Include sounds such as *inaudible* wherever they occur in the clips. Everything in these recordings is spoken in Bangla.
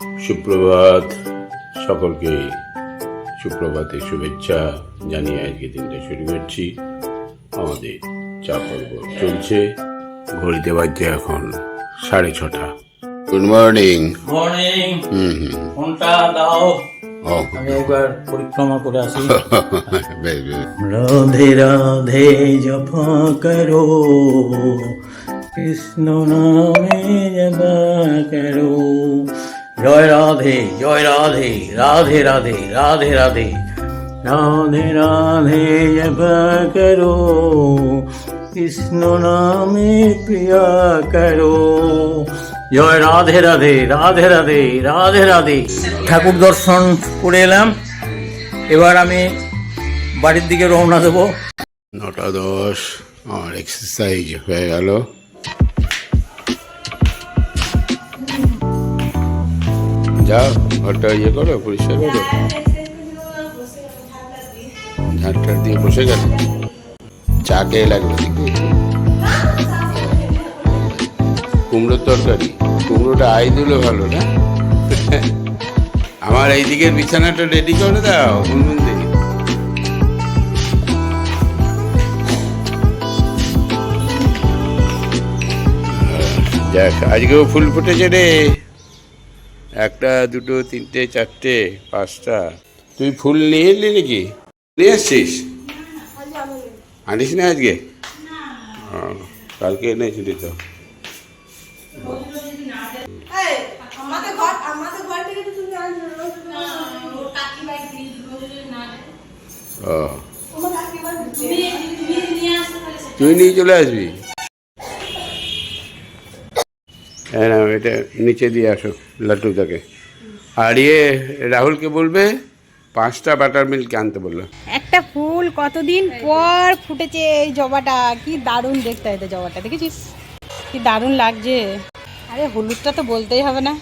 সুপ্রভাত সকলকে। সুপ্রভাতে শুভেচ্ছা জানিয়ে আজকে দিনটা শুরু করছি। আমাদের চা পর্ব চলছে। ঘড়িতে বাজছে এখন সাড়ে ছটা। গুড মর্নিং মর্নিং হুম হুম ফোনটা দাও। আমি একবার পরিক্রমা করে আসি। *laughs* রাধে রাধে জপ করো। কৃষ্ণ নামে জপ করো। জয় রাধে জয় রাধে রাধে রাধে রাধে রাধে। রাধে রাধে, জপ করো। কৃষ্ণ নামে প্রিয়া করো। জয় রাধে রাধে রাধে রাধে রাধে রাধে। ঠাকুর দর্শন করে এলাম। এবার আমি বাড়ির দিকে রওনা দেবো। নটা দশ, আমার এক্সারসাইজ হয়ে গেল। যাও ঘরটা ইয়ে করো, পরিষ্কার করো। ঝাঁটটার দিয়ে বসে গেল চা খেয়ে দেখি কুমড়োর তরকারি। কুমড়োটা আই দিলে ভালো না? আমার এই দিকের বিছানাটা রেডি করে দাও গুনগুন দেখি। দেখ আজকেও ফুল ফুটেছে রে। একটা দুটো তিনটে চারটে পাঁচটা। তুই ফুল নিয়ে এলি নাকি? নিয়ে এসছিস? আনিস না আজকে? কালকে এনেছিলি তো। ঘর থেকে তো তুমি আনছো না। ও। তুই নিয়ে চলে আসবি? হ্যাঁ এটা নিচে দিয়ে আসো লাড্ডুটাকে আর ইয়ে রাহুলকে বলবে পাঁচটা বাটার মিল্ক আনতে বলল। একটা ফুল কতদিন পর ফুটেছে এই জবাটা? কি দারুণ দেখতে হয় জবাটা দেখেছিস? কি দারুণ লাগছে। আরে হলুদটা তো বলতেই হবে না।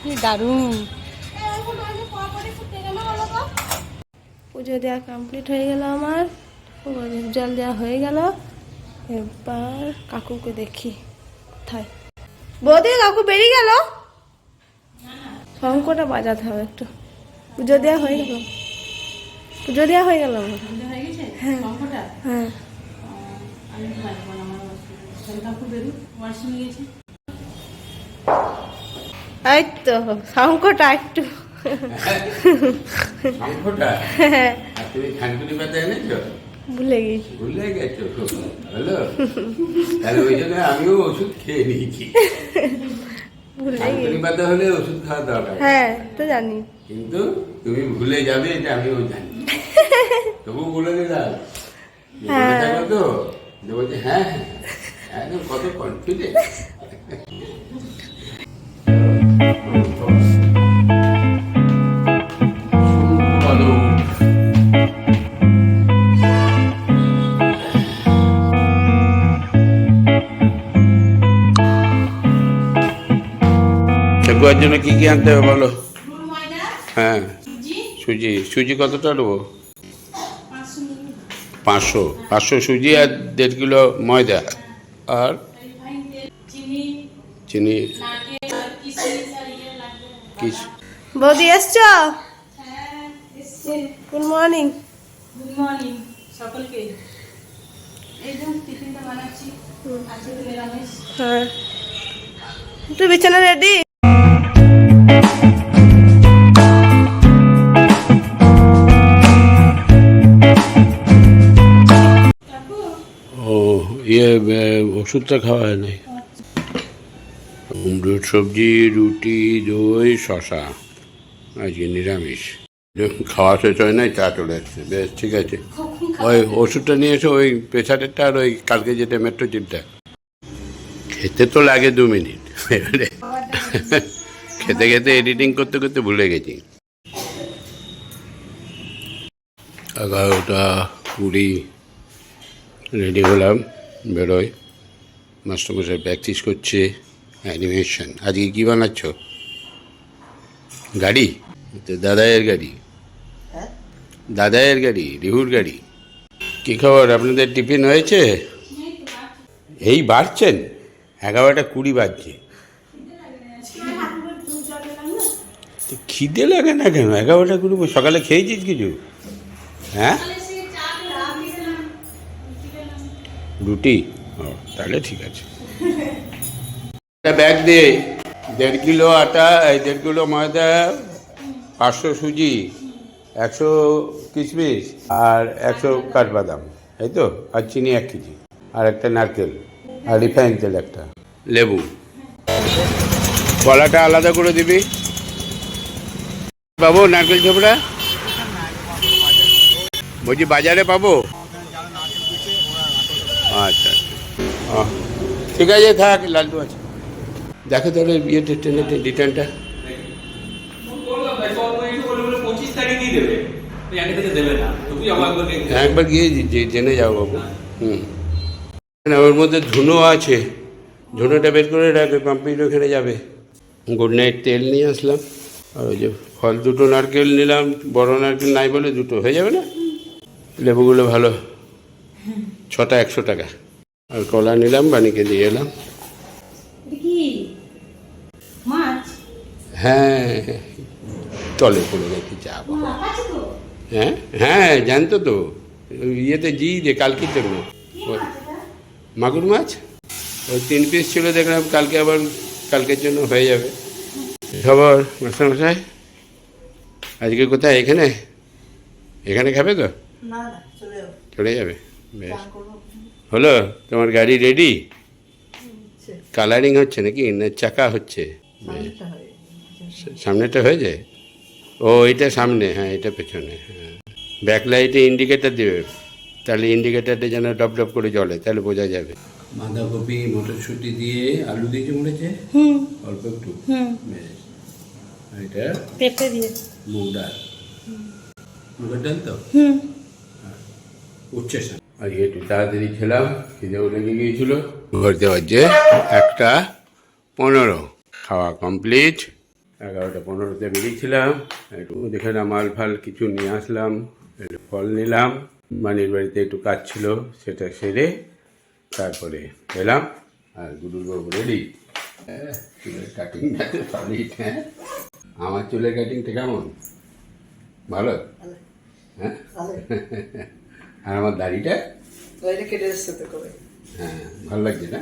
কি দারুণ। পুজো দেওয়া কমপ্লিট হয়ে গেল আমার। জল দেওয়া হয়ে গেল। এবার কাকুকে দেখি। কোথায় বৌদি কাকু বেরিয়ে গেল? শঙ্কটা বাজাতে হবে একটু। পুজো দেওয়া হয়ে গেল। পুজো দেওয়া হয়ে গেল হ্যাঁ হ্যাঁ। এই তো শঙ্কটা একটু। এনেছো? ভুলে গেছি ভুলে গেছো হ্যালো তাহলে ওই জন্য আমিও ওষুধ খেয়ে নিয়েছি। *laughs* ভুলে গেছি। পাতা হলে ওষুধ খাওয়া দরকার হ্যাঁ তো জানি। কিন্তু তুমি ভুলে যাবে এটা আমিও জানি। *laughs* তবু বলে দিলাম। হ্যাঁ। তো বলছে হ্যাঁ হ্যাঁ কত কনফিডেন্ট *laughs* শেখুয়ার জন্য কি কি আনতে হবে বলো? হ্যাঁ। সুজি। সুজি। কতটা নেব? পাঁচশো পাঁচশো। সুজি আর দেড় কিলো ময়দা। আর? চিনি। কিস বৌদি এসছো? গুড মর্নিং গুড মর্নিং সকলকে। এই যে টিফিনটা বানাচ্ছি। আজকে তো নিরামিষ। হ্যাঁ। তুই বিছানা রেডি ইয়ে ওষুধটা খাওয়া হয় নাই কুমড়োর সবজি রুটি দই শশা আজকে নিরামিষ। খাওয়া শেষ হয় নাই চা চলে আসছে। বেশ ঠিক আছে। ওই ওষুধটা নিয়ে এসো ওই প্রেশারেরটা আর ওই কালকে যেটা মেট্রোজিনটা খেতে তো লাগে দু মিনিট। খেতে খেতে এডিটিং করতে করতে ভুলে গেছি। এগারোটা কুড়ি রেডি হলাম বেরোয় মাস্টারমশাই প্র্যাকটিস করছে অ্যানিমেশন আজকে কী বানাচ্ছ? গাড়ি? তো দাদাইয়ের গাড়ি। দাদাইয়ের গাড়ি রিহুর গাড়ি। কী খবর? আপনাদের টিফিন হয়েছে? এই বাড়ছেন? এগারোটা কুড়ি বাজছে। খিদে লাগে না কেন? এগারোটা করে সকালে খেয়েছিস কিছু? হ্যাঁ? রুটি? ও, তাহলে ঠিক আছে। ব্যাগ দে। দেড় কিলো আটা দেড় কিলো ময়দা, পাঁচশো সুজি, একশো কিশমিশ আর একশো কাঠবাদাম, এই তো? আর চিনি এক কেজি। আর একটা নারকেল। আর রিফাইন তেল একটা। লেবু। কলাটা আলাদা করে দিবি। পাবো নারকেল ছোবড়া বলছি বাজারে পাবো? আচ্ছা আচ্ছা। ঠিক আছে, থাক, লালটু আছে। দেখো তাহলে বিয়েতে ট্রেনে রিটার্নটা একবার গিয়ে জেনে যাও বাবু। হুম। ওর মধ্যে ধুনো আছে। ধুনোটা বের করে রাখবে পাম্পির ওখানে যাবে। গুড নাইট তেল নিয়ে আসলাম। আর ওই যে ফল দুটো নারকেল নিলাম বড় নারকেল নাই বলে দুটো হয়ে যাবে না? লেবুগুলো ভালো। ছটা একশো টাকা। আর কলা নিলাম বানিকে দিয়ে এলাম। হ্যাঁ তলে পড়ে রেখে চা হ্যাঁ হ্যাঁ জানতো তো। ইয়েতে জি যে কালকের জন্য। মাগুর মাছ? ওই তিন পিস ছিল দেখলাম কালকে আবার কালকের জন্য হয়ে যাবে। খবর মাস্টারমশাই আজকে কোথায় এখানে? এখানে খাবে তো? চলে যাবে। বেশ। হলো? তোমার গাড়ি রেডি কালারিং হচ্ছে। নাকি? না চাকা হচ্ছে? সামনেটা হয়ে যায়? ও এটা সামনে হ্যাঁ এটা পেছনে হ্যাঁ। ব্যাক লাইটে ইন্ডিকেটার দেবে। তাহলে ইন্ডিকেটারটা যেন ডপ ডপ করে জ্বলে তাহলে বোঝা যাবে। বাঁধাকপি মটরশুঁটি দিয়ে আলু দিয়েছে মনে হচ্ছে অল্প একটু? হুম। বেশ। আর এটা পেঁপে দিয়ে মুগ ডাল মুগের ডাল তো হুম উচ্ছে আজকে একটু তাড়াতাড়ি খেলাম খিদেও লেগে গিয়েছিল ঘরতে বাজছে একটা পনেরো খাওয়া কমপ্লিট এগারোটা পনেরোতে বেরিয়েছিলাম একটু দেখলাম মাল ফাল কিছু নিয়ে আসলাম একটু ফল নিলাম মানির বাড়িতে একটু কাজ ছিল সেটা সেরে তারপরে এলাম আর গুরুর বাবু রেডি তো সলিড হ্যাঁ আমার চুলের কাটিংটা কেমন? ভালো? হ্যাঁ? আর আমার দাড়িটা? হ্যাঁ ভালো লাগছে না?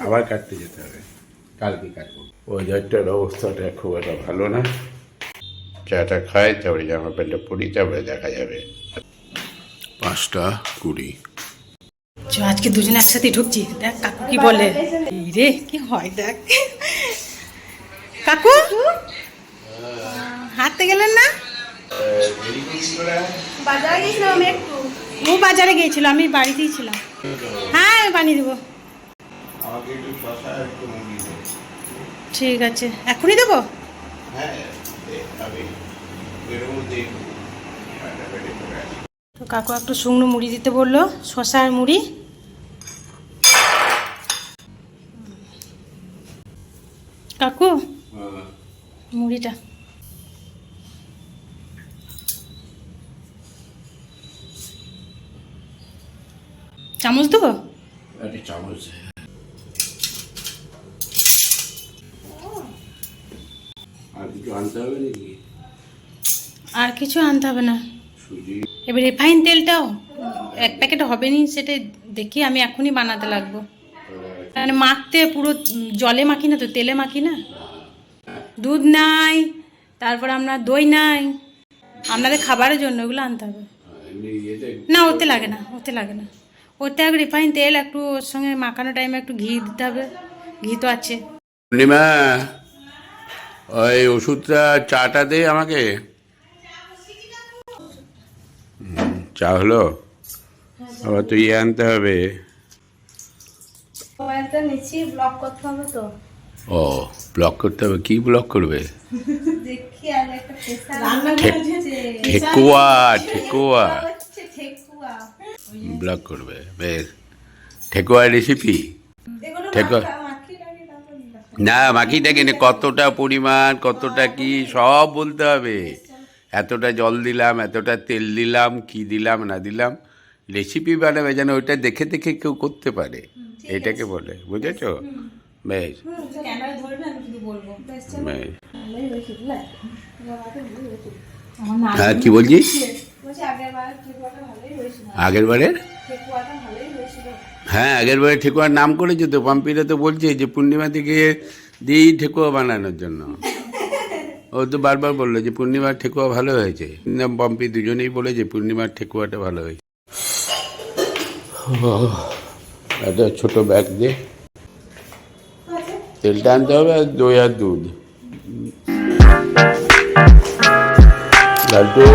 আবার কাটতে যেতে হবে। কালকে কাটবো। ওয়েদারটার অবস্থাটা খুব একটা ভালো না। চাটা খাই তারপরে জামা প্যান্টটা পরি তারপরে দেখা যাবে। পাঁচটা কুড়ি। চ আজকে দুজনে একসাথে ঢুকছি। দেখ কাকু কি বলে? রে কি হয় দেখ। কাকু? গেলেন না? বাজারে গেছিলাম আমি একটু। ও বাজারে গিয়েছিল আমি বাড়িতেই ছিলাম। হ্যাঁ বানিয়ে দেবো। আমাকে একটু শশা একটু মুড়ি দে ঠিক আছে। এখনই দেবো? হ্যাঁ। তো কাকু একটু শুকনো মুড়ি দিতে বলল শশার মুড়ি। কাকু হ্যাঁ। মুড়িটা। চামচ দেবো? চামচ আর কিছু আনতে হবে নাকি? আর কিছু আনতে হবে না। এবার রিফাইন তেলটাও এক প্যাকেট হবে নি সেটা দেখি আমি এখনই বানাতে লাগবো। মানে মাখতে পুরো জলে মাখি না তো তেলে মাখি না? দুধ নাই তারপর আমরা দই নাই। আপনাদের খাবারের জন্য ওগুলো আনতে হবে। না ওতে লাগে না ওতে লাগে না। ওতে এক রিফাইন তেল একটু ওর সঙ্গে মাখানো টাইমে একটু ঘি দিতে হবে। ঘি তো আছে। পূর্ণিমা ওই ওষুধটা চাটা দে আমাকে। চা হলো? আবার তো ইয়ে আনতে হবে। ব্লক করতে হবে তো। ও ব্লক করতে হবে? কি ব্লক করবে? দেখি আর ঠেকুয়া ঠেকুয়া ঠেকুয়া। ব্লক করবে। বেশ। ঠেকুয়া রেসিপি ঠেকুয়া। না বাকিটা কিনে কতটা পরিমাণ কতটা কি সব বলতে হবে। এতটা জল দিলাম এতটা তেল দিলাম কি দিলাম না দিলাম। রেসিপি বানাবে যেন ওইটা দেখে দেখে কেউ করতে পারে। এটাকে বলে বুঝেছ? বেশ। হ্যাঁ কি বলছিস? বলছি আগের বারের হ্যাঁ আগের বারে ঠেকুয়ার নাম করেছে তো পাম্পিরা তো বলছে যে পূর্ণিমা থেকে দিয়েই ঠেকুয়া বানানোর জন্য। ও তো বারবার বলল যে পূর্ণিমার ঠেকুয়া ভালো হয়েছে। পম্পি দুজনেই বলেছে পূর্ণিমার ঠেকুয়াটা ভালো হয়েছে। একটা ছোট ব্যাগ দিয়ে তেলটা আনতে হবে আর দই আর দুধ। লাড্ডু।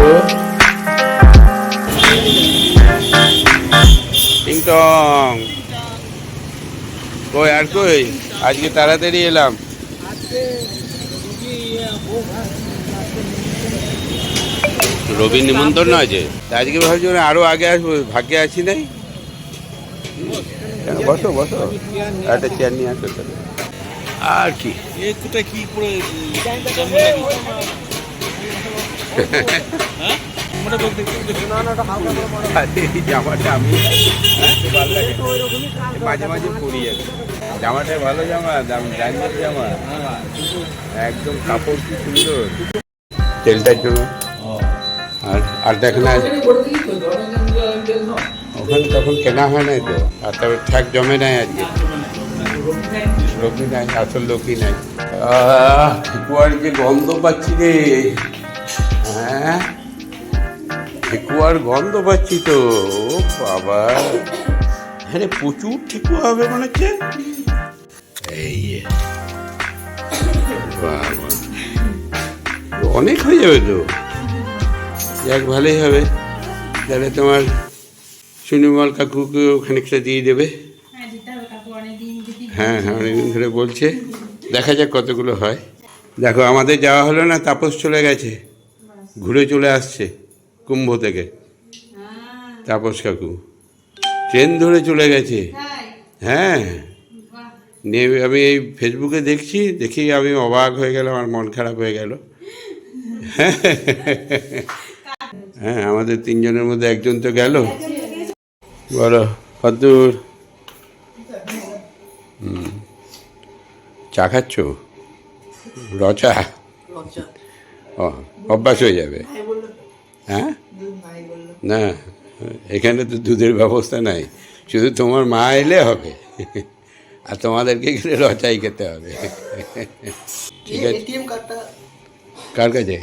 টিং টং কই আর কই? আজকে তাড়াতাড়ি এলাম। রবি নিমন্ত্রণ আছে আজকে ভাবছি আরও আগে আসব ভাগ্যে আছি নাই? বসো বসো। একটা চেয়ার নিয়ে আসো তাহলে। আর কি? কি করে জামাটা আমি হ্যাঁ, মাঝে মাঝে পরি আর। জামাটা ভালো জামা দাম জামা। একদম কাপড় কি সুন্দর। তেলটার জন্য আর আর দেখ না ওখানে তখন কেনা হয় নাই তো। আর তবে ঠ্যাক জমে নাই আজকে। লোকই নাই আসল লোকই নাই। আহ, ঠেকুয়ার যে গন্ধ পাচ্ছি রে। হ্যাঁ? ঠেকুয়ার গন্ধ পাচ্ছি তো ও বাবা। হ্যাঁ প্রচুর ঠেকুয়া হবে মনে হচ্ছে। এই বাবা অনেক হয়ে যাবে তো। যাক ভালোই হবে। তাহলে তোমার সুনিমল কাকুকেও খানিকটা দিয়ে দেবে। হ্যাঁ হ্যাঁ হ্যাঁ অনেকদিন ধরে বলছে। দেখা যাক কতগুলো হয়। দেখো আমাদের যাওয়া হলো না তাপস চলে গেছে। ঘুরে চলে আসছে। কুম্ভ থেকে। তাপস কাকু। ট্রেন ধরে চলে গেছে। হ্যাঁ। নিয়ে আমি এই ফেসবুকে দেখছি দেখি আমি অবাক হয়ে গেলাম আমার মন খারাপ হয়ে গেল। হ্যাঁ আমাদের তিনজনের মধ্যে একজন তো গেল। বলো কদ্দূর হুম। চা খাচ্ছ? রচা? ও অভ্যাস হয়ে যাবে। হ্যাঁ? না এখানে তো দুধের ব্যবস্থা নাই। শুধু তোমার মা এলে হবে। আর তোমাদেরকে গেলে রচাই খেতে হবে। ঠিক আছে। কার কাছে?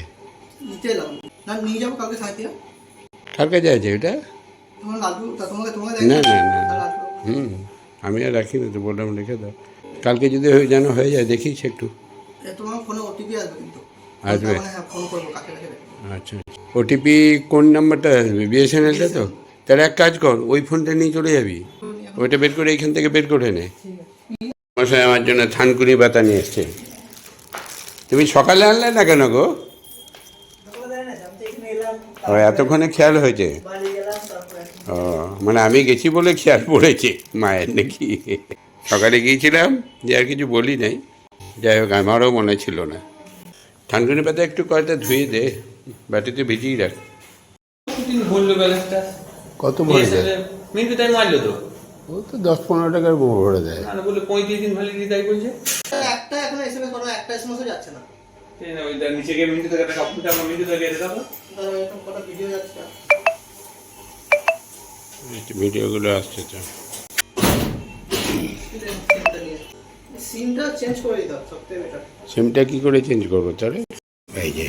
কার কাছে আছে তোমাকে না না না হুম আমি আর রাখি না তো বললাম রেখে দাও। কালকে যদি হয়ে যেন হয়ে যায় দেখিস একটু। তোমার ফোনে ওটিপি আসবে কিন্তু। আসবে? হ্যাঁ আচ্ছা। ওটিপি কোন নাম্বারটা? আসবে বিএসএনএলটা তো? তাহলে এক কাজ কর, ওই ফোনটা নিয়ে চলে যাবি। ওইটা বের করে এইখান থেকে বের করে নে। মশাই আমার জন্য থানকুনি পাতা নিয়ে এসছে। তুমি সকালে আনলে না কেন গো? এতক্ষণে খেয়াল হয়েছে? ও মানে আমি গেছি বলে খেয়াল পড়েছে মায়ের নাকি? সকালে গিয়েছিলাম, যে আর কিছু বলি নাই। যাই হোক, আমারও মনে ছিল না। থানকুনি পাতা একটু কয়টা ধুয়ে দে। বাটিতে ভিজিয়ে রাখ। বলল কত ভরে যায় মিনিট টাইম মারলো তো। ও তো দশ পনেরো টাকার ভরে দেয় না বলল পঁয়ত্রিশ দিন ভ্যালিডিটি তাই বলছে? একটা এখন এসএমএস করো একটা এসএমএসও যাচ্ছে না। এই না, ওই নিচে গিয়ে মিনিট থেকে একটা কম্পিউটার আমার মিনিট থেকে এটা দেখো এরকম কটা ভিডিও যাচ্ছে। ভিডিওগুলো আসছে তো। সিমটা চেঞ্জ করে দিতে সবথেকে বেটার সিমটা কি করে চেঞ্জ করব তাহলে? এই যে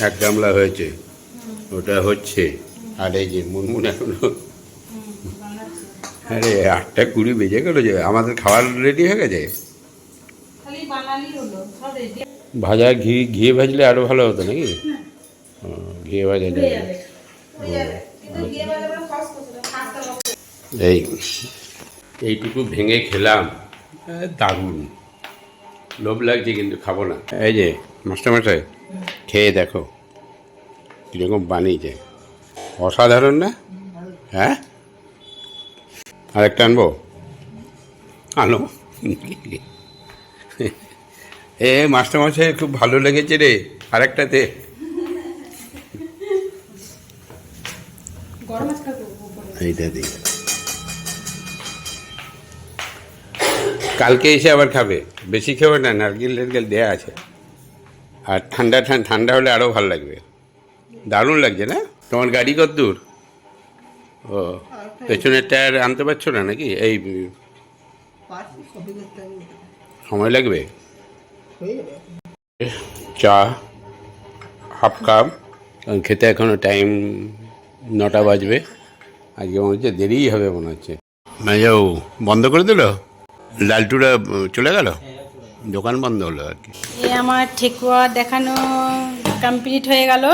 এক গামলা হয়েছে। ওটা হচ্ছে। আর এই যে মুনমুন এখনও। আরে আটটা কুড়ি বেজে গেলো যে আমাদের খাবার রেডি হয়ে গেছে? ভাজা ঘি ঘি ভাজলে আরও ভালো হতো নাকি? ও, ঘি ভাজা যাবে এই এইটুকু ভেঙে খেলাম। দারুণ। লোভ লাগছে কিন্তু খাব না। এই যে মাস্টার মাস্টারমশাই খেয়ে দেখো কীরকম বানিয়েছে অসাধারণ না? হ্যাঁ? আরেকটা আনব? আনো এ মাস্টারমশাই খুব ভালো লেগেছে রে। আরেকটাতে এইটা দিই কালকে এসে আবার খাবে। বেশি খাবে না নারকেল টারকেল দেওয়া আছে। আর ঠান্ডা ঠান্ডা হলে আরও ভালো লাগবে। দারুণ লাগছে না? তোমার গাড়ি কত দূর? ও, পেছনের টায়ার আনতে পারছ না নাকি? এই, সময় লাগবে? চা, হাফ কাপ। খেতে এখনও টাইম নটা বাজবে। আজকে মনে হচ্ছে দেরিই হবে মনে হচ্ছে। মেজাও বন্ধ করে দিল? লালটুরা চলে গেল? দোকান বন্ধ হলো আর কি। এ আমার ঠেকুয়া দেখানো কমপ্লিট হয়ে গেল।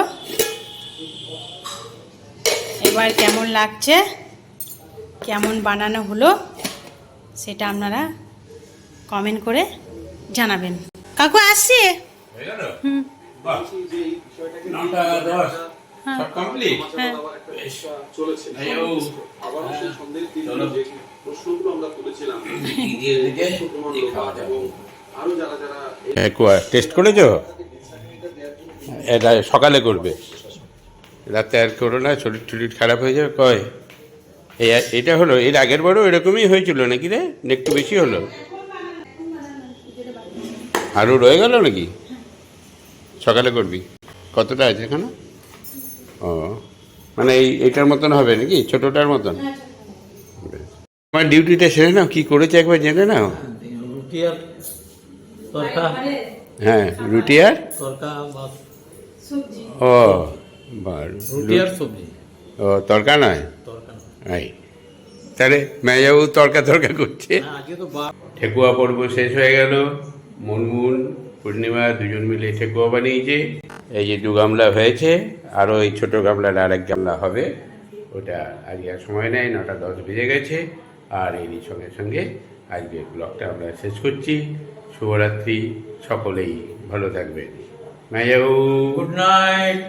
এবার কেমন লাগছে কেমন বানানো হলো সেটা আপনারা কমেন্ট করে জানাবেন। কাকু আসছে? *laughs* টেস্ট করেছ? এটা সকালে করবে। রাতে আর করো না শরীর টরীর খারাপ হয়ে যাবে কয়? এটা হলো এর আগের বারও এরকমই হয়েছিল নাকি রে? না একটু বেশি হলো? আরও রয়ে গেল নাকি? সকালে করবি। কতটা আছে এখানে? ও মানে এই এটার মতন হবে নাকি? ছোটোটার মতন? আমার ডিউটিটা সেরে নাও কী করেছে একবার জেনে নাও। হ্যাঁ রুটি আর? ও সবজি। ও তরকা নয়? এই তাহলে মেয়াবু তরকা তরকা করছে। ঠেকুয়া পর্ব শেষ হয়ে গেল। মুনমুন পূর্ণিমা দুজন মিলে ঠেকুয়া বানিয়েছে। এই যে দু গামলা হয়েছে আরও এই ছোটো গামলার আরেক গামলা হবে। ওটা আজকে আর সময় নেই নটা দশ বেজে গেছে। আর এরই সঙ্গে সঙ্গে আজকে ব্লগটা আমরা শেষ করছি। শুভরাত্রি সকলেই। ভালো থাকবেন। Good night